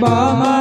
બમ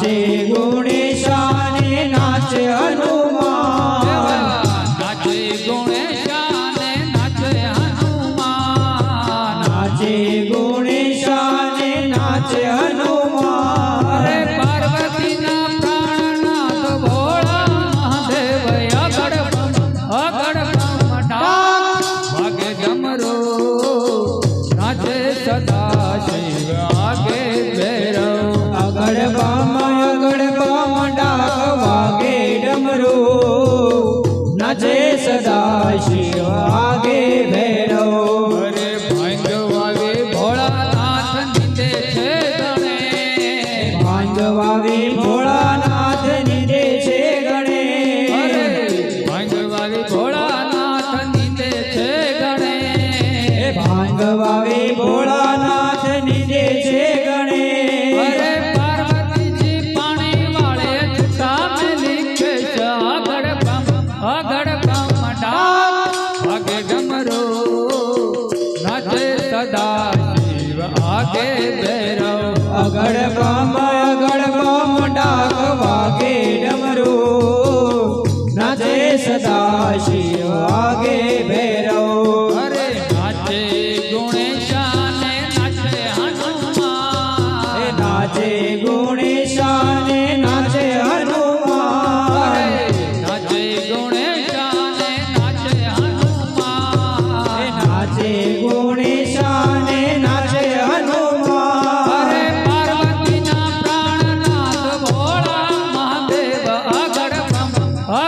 નાચે ગુણેશાને નાચે હનુમાન. નાચે ગુણેશાને નાચે હનુમાન. નાચે ગુણેશાને નાચે હનુમાન. પાર્વતીના પ્રાણનાથ ભોળા મહાદેવ અગડ અગડ નાચે સદા ડમરો નજે સદા શિવ આગે ભૈરવ અરે ભાંગ વાગે ભોળાનાથ નિંદે છે ગણે. ભાંગ વાવી ભોળાનાથ નીદે છે અરે ગણે. ભાંગ વાગે ભોળાનાથ નીંદે છે ગણે. એ સદા શિવ આગે ભૈરવ અગળ બમ અગળ બમ ડાક વાગે ડમરો નાચે સદા શિવ આગે ભૈરવ અરે નાચે ગુણેશાને નાચે હનુમાન નાચે ગુણેશાને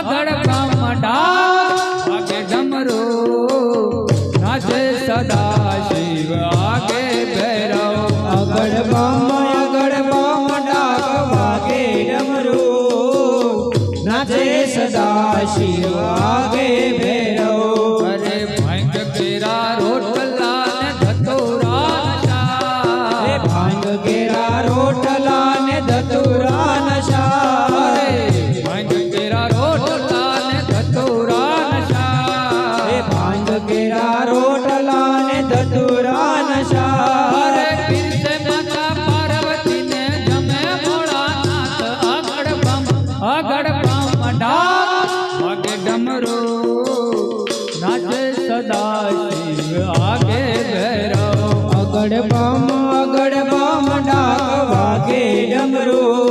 બ્રહ્મ ડાક વાગે ડમરો નાચે સદા શિવ, આગે ભૈરવ અગળ બમ ડાક વાગે ડમરો નાચે સદા શિવ, આગે આગળ બમ ડાક વાગે ડમરો. નાચે સદા શિવ આગે ભૈરવ. અગળ બમ અગળ બમ ડાક વાગે ડમરો.